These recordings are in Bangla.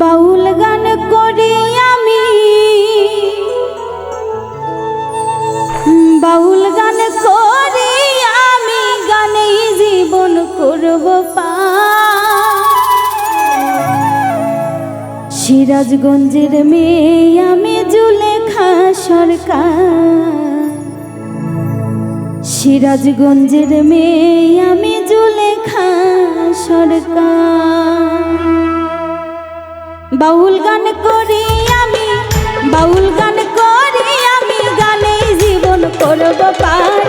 বাউল গান করি আমি। বাউল গান করি আমি গানেই জীবন করব সিরাজগঞ্জের মেয়ে আমি জুলেখা সরকার। সিরাজগঞ্জের মেয়ে আমি জুলেখা সরকার। বাউল গান করি আমি, বাউল গান করি আমি, গানে জীবন করব পার।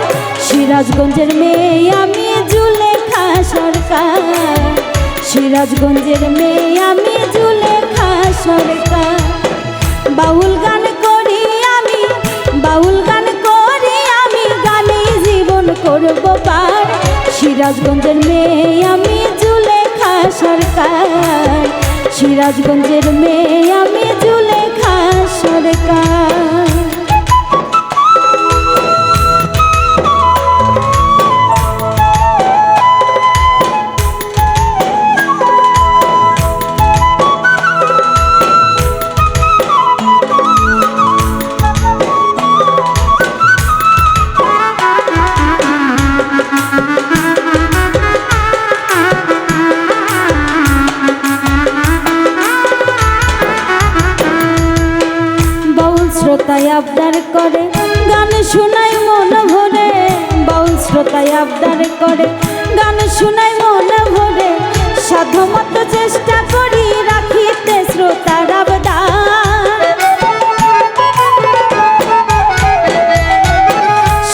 সিরাজগঞ্জের মেয়ে আমি, জুলেখা সরকার। সিরাজগঞ্জের মেয়ে আমি, জুলেখা সরকার। বাউল গান করি আমি, বাউল গান করি আমি, গানে জীবন করব পার। সিরাজগঞ্জের মেয়ে আমি, জুলেখা সরকার। সিরাজগঞ্জের মেয়ে আমি জুলেখা সরকার। শ্রোতায় আবদার করে, গান শোনায় মন ভরে। বাউল শ্রোতায় আবদার করে, গান শোনায় মন ভরে। সাধ্যমত চেষ্টা করি রাখিতে শ্রোতার আবদার।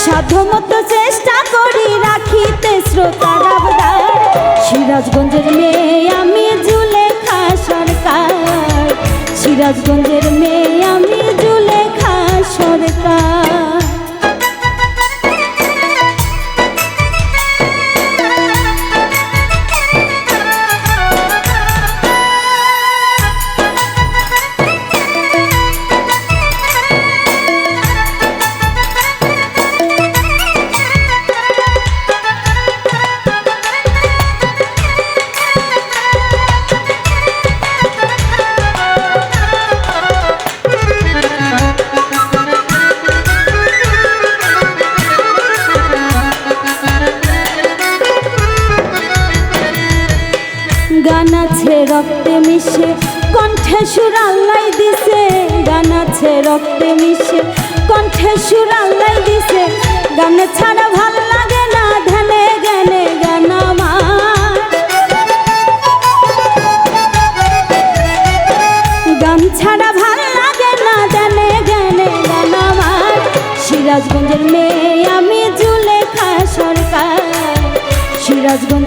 সাধ্যমত চেষ্টা করি রাখিতে শ্রোতার আবদার। সিরাজগঞ্জের মেয়ে আমি জুলেখা সরকার। সিরাজগঞ্জের গান আছে, রক্তে মিশে। কণ্ঠে সুর আল্লাই দিছে, গান আছে, রক্তে মিশে। কণ্ঠে সুর আল্লাই দিছে, গান ছাড়া ভালো লাগে না ধ্যানে জ্ঞানে গান আমার। গান ছাড়া ভালো লাগে না ধ্যানে জ্ঞানে গান আমার। সিরাজগঞ্জের মেয়ে, আমি জুলেখা সরকার। সিরাজগঞ্জের মেয়ে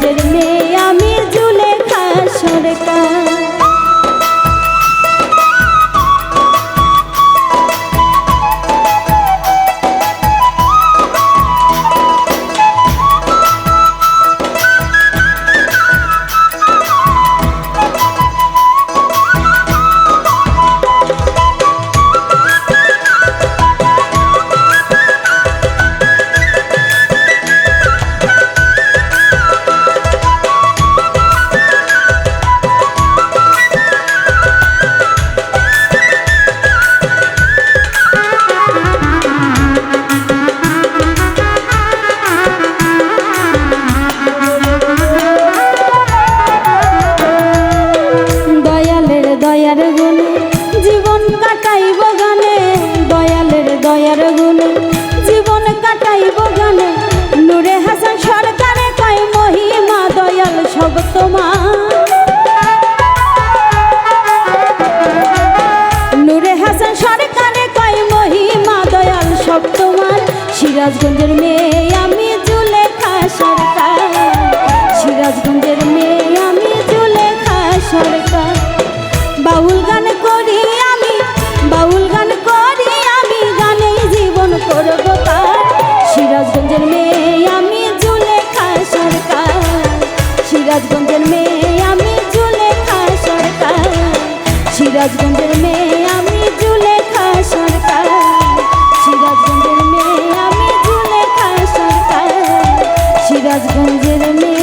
সিরাজগঞ্জের মেয়ে, আমি চুলে খা সরকার। সিরাজগঞ্জের মেয়ে, আমি চুলে খা সরকার। বাউল গান করি আমি, বাউল গান করি আমি, গানে জীবন করব কার সিরাজগঞ্জের মেয়ে, আমি চুলে খা সরকার। সিরাজগঞ্জের মেয়ে, আমি চুলে খা সরকার। সিরাজগঞ্জের সিরাজগঞ্জের মেয়ে।